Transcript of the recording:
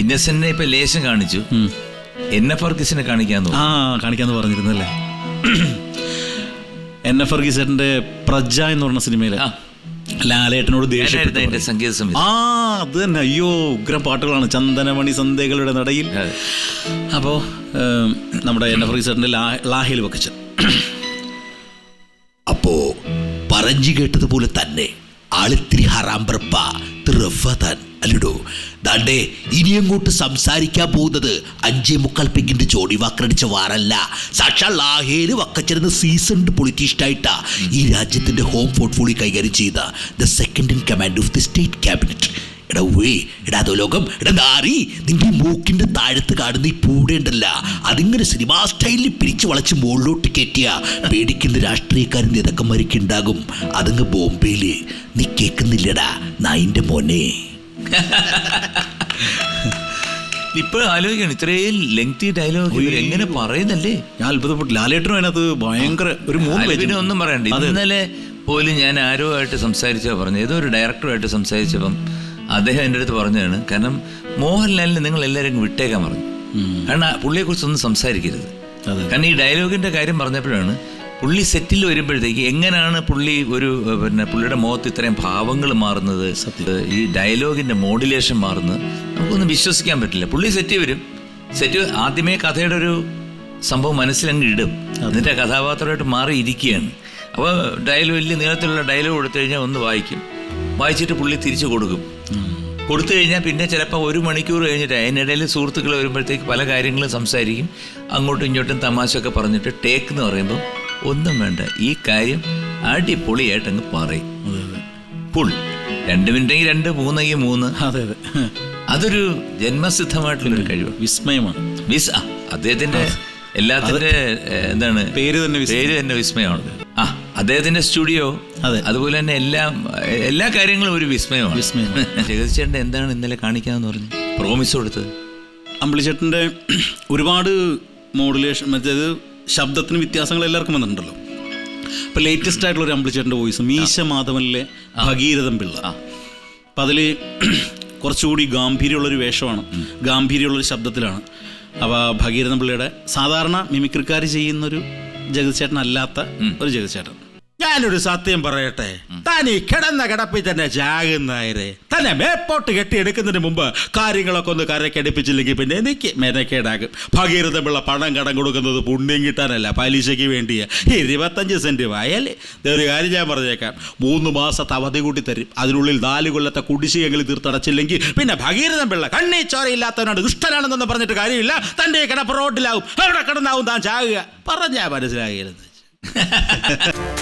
ഇന്നസെന്റിനെ ഇപ്പൊ ലേശം കാണിച്ചു. എൻ എഫ് വർഗീസിനെ കാണിക്കാൻ ആ കാണിക്കാന്ന് പറഞ്ഞിരുന്നല്ലേ? എൻ എഫ് വർഗീസേട്ടന്റെ പ്രജ എന്ന് പറഞ്ഞ സിനിമയിലെ ലാലേട്ടനോട് സംഗീത ആ അത് തന്നെ. അയ്യോ ഉഗ്രം പാട്ടുകളാണ്. ചന്ദനമണി സന്ധ്യകളുടെ നടയിൽ. അപ്പോ അപ്പോൾ നമ്മുടെ എൻ എഫ് വർഗീസേട്ടന്റെ ലാഹിൽ വെക്കച്ചൻ. അപ്പോ പറഞ്ഞു കേട്ടതുപോലെ തന്നെ ആളിത്തിരി ഹറാമ്പറപ്പ റഫാൻ അല്ലടോ ദാണ്ടേ ഇനി അങ്ങോട്ട് സംസാരിക്കാൻ പോകുന്നത്? അഞ്ചേ മുക്കാൽ പെങ്കിന്റെ ജോഡി വാക്കടിച്ച വാറല്ല. സാക്ഷാൽ ലാഹേൽ വക്കച്ചിരുന്ന സീസൺഡ് പൊളിറ്റീഷ്യനായിട്ടാ ഈ രാജ്യത്തിന്റെ ഹോം പോർട്ട്ഫോളിയോ കൈകാര്യം ചെയ്ത the second in command of the state cabinet. എടാ ഉവേ എടാ അതോ ലോകം എടാ നാറി നിന്റെ ഈ മൂക്കിന്റെ താഴത്ത് കാണുന്ന ഈ പൂടേണ്ടല്ല അതിങ്ങനെ സിനിമാ സ്റ്റൈലിൽ പിരിച്ചു വളച്ച് മുകളിലോട്ട് കയറ്റിയ പേടിക്കുന്ന രാഷ്ട്രീയക്കാരൻ നേതാക്കന്മാരൊക്കെ ഉണ്ടാകും. അതങ്ങ് ബോംബെയിൽ നീ കേൾക്കുന്നില്ലടാ നായിന്റെ മോനെ. ഇപ്പോഴും ആലോചിക്കണം ഇത്രയും ലെങ്തി ഡയലോഗ് എങ്ങനെ പറയുന്നല്ലേ? ഞാൻ അത്ഭുതപ്പെട്ടു. ലാലേട്ടനും അതിനകത്ത് ഭയങ്കര ഒരു മൂന്ന് പിന്നെ ഒന്നും പറയണ്ട. ഇന്നലെ പോലും ഞാൻ ആരോ ആയിട്ട് സംസാരിച്ചാൽ പറഞ്ഞു ഏതോ ഒരു ഡയറക്ടറുമായിട്ട് സംസാരിച്ചപ്പം അദ്ദേഹം എന്റെ അടുത്ത് പറഞ്ഞതാണ് കാരണം മോഹൻലാലിന് നിങ്ങൾ എല്ലാവരും വിട്ടേക്കാൻ പറഞ്ഞു. കാരണം ആ പുള്ളിയെ കുറിച്ചൊന്നും സംസാരിക്കരുത്. കാരണം ഈ ഡയലോഗിന്റെ കാര്യം പറഞ്ഞപ്പോഴാണ് പുള്ളി സെറ്റിൽ വരുമ്പോഴത്തേക്ക് എങ്ങനെയാണ് പുള്ളി ഒരു പിന്നെ പുള്ളിയുടെ മുഖത്ത് ഇത്രയും ഭാവങ്ങൾ മാറുന്നത് സത്യം. ഈ ഡയലോഗിന്റെ മോഡുലേഷൻ മാറുന്നത് നമുക്കൊന്നും വിശ്വസിക്കാൻ പറ്റില്ല. പുള്ളി സെറ്റ് വരും. സെറ്റ് ആദ്യമേ കഥയുടെ ഒരു സംഭവം മനസ്സിലങ്ങ് ഇടും. എന്നിട്ട് കഥാപാത്രമായിട്ട് മാറിയിരിക്കുകയാണ്. അപ്പോൾ ഡയലോഗ് വലിയ നീളത്തിലുള്ള ഡയലോഗ് കൊടുത്തു കഴിഞ്ഞാൽ ഒന്ന് വായിക്കും. വായിച്ചിട്ട് പുള്ളി തിരിച്ചു കൊടുക്കും. കൊടുത്തു കഴിഞ്ഞാൽ പിന്നെ ചിലപ്പോൾ ഒരു മണിക്കൂർ കഴിഞ്ഞിട്ട് അതിനിടയിൽ സുഹൃത്തുക്കൾ വരുമ്പോഴത്തേക്ക് പല കാര്യങ്ങളും സംസാരിക്കും. അങ്ങോട്ടും ഇങ്ങോട്ടും തമാശയൊക്കെ പറഞ്ഞിട്ട് ടേക്ക് എന്ന് പറയുമ്പോൾ ഒന്നും വേണ്ട. ഈ കാര്യം അടിപൊളിയായിട്ട് അങ്ങ് പറയും ഫുൾ രണ്ട് മിനിറ്റെങ്കിൽ രണ്ട് മൂന്നെങ്കിൽ മൂന്ന്. അതെ അതെ. അതൊരു ജന്മസിദ്ധമായിട്ടുള്ളൊരു കഴിവ് വിസ്മയമാണ്. വിസ് അദ്ദേഹത്തിന്റെ എല്ലാത്തിന്റെ എന്താണ്? പേര് തന്നെ പേര് തന്നെ വിസ്മയമാണ്. അദ്ദേഹത്തിന്റെ സ്റ്റുഡിയോ അതെ. അതുപോലെ തന്നെ എല്ലാ എല്ലാ കാര്യങ്ങളും ഒരു വിസ്മയമാണ്. വിസ്മയമാണ്. ജഗതിച്ചേട്ടൻ എന്താണ് ഇന്നലെ കാണിക്കാന്ന് പറഞ്ഞു? പ്രോമിസ് കൊടുത്തത്? അമ്പിളിച്ചേട്ടന്റെ ഒരുപാട് മോഡുലേഷൻ മറ്റേത് ശബ്ദത്തിന് വ്യത്യാസങ്ങൾ എല്ലാവർക്കും വന്നിട്ടുണ്ടല്ലോ. ഇപ്പൊ ലേറ്റസ്റ്റ് ആയിട്ടുള്ള ഒരു അമ്പിളിച്ചേട്ടന്റെ വോയിസ് മീശ മാധവനിലെ ഭഗീരഥം പിള്ള. അപ്പം അതിൽ കുറച്ചുകൂടി ഗാംഭീര്യമുള്ളൊരു വേഷമാണ്. ഗാംഭീര്യമുള്ളൊരു ശബ്ദത്തിലാണ്. അപ്പോൾ ഭഗീരഥൻ പിള്ളയുടെ സാധാരണ മിമിക്രിക്കാർ ചെയ്യുന്നൊരു ജഗതിച്ചേട്ടൻ അല്ലാത്ത ഒരു ജഗതിച്ചേട്ടൻ ഞാനൊരു സത്യം പറയട്ടെ? താൻ ഈ കിടന്ന കിടപ്പിൽ തന്നെ ജാകുന്നായരെ. തന്നെ മേപ്പോട്ട് കെട്ടിയെടുക്കുന്നതിന് മുമ്പ് കാര്യങ്ങളൊക്കെ ഒന്ന് കരക്കടിപ്പിച്ചില്ലെങ്കിൽ പിന്നെ എനിക്ക് മെനക്കേടാകും. ഭഗീരഥമുള്ള പണം കടം കൊടുക്കുന്നത് പുണ്യം കിട്ടാനല്ല പലിശയ്ക്ക് വേണ്ടിയ. ഇരുപത്തഞ്ച് സെന്റ് വയൽ ദേ ഒരു കാര്യം ഞാൻ പറഞ്ഞേക്കാം. മൂന്ന് മാസത്തെ അവധി കൂട്ടി തരും. അതിനുള്ളിൽ നാല് കൊല്ലത്തെ കുടിശ്ശികെങ്കിലും തീർത്തടച്ചില്ലെങ്കിൽ പിന്നെ ഭഗീരഥം പിള്ള കണ്ണീ ചോരയില്ലാത്തവനാണ് ദുഷ്ടനാണെന്നൊന്നും പറഞ്ഞിട്ട് കാര്യമില്ല. തന്റെ കിടപ്പ് റോഡിലാവും. അവിടെ കിടന്നാവും താൻ ചാകുക. പറഞ്ഞാൽ മനസ്സിലാകരുത്.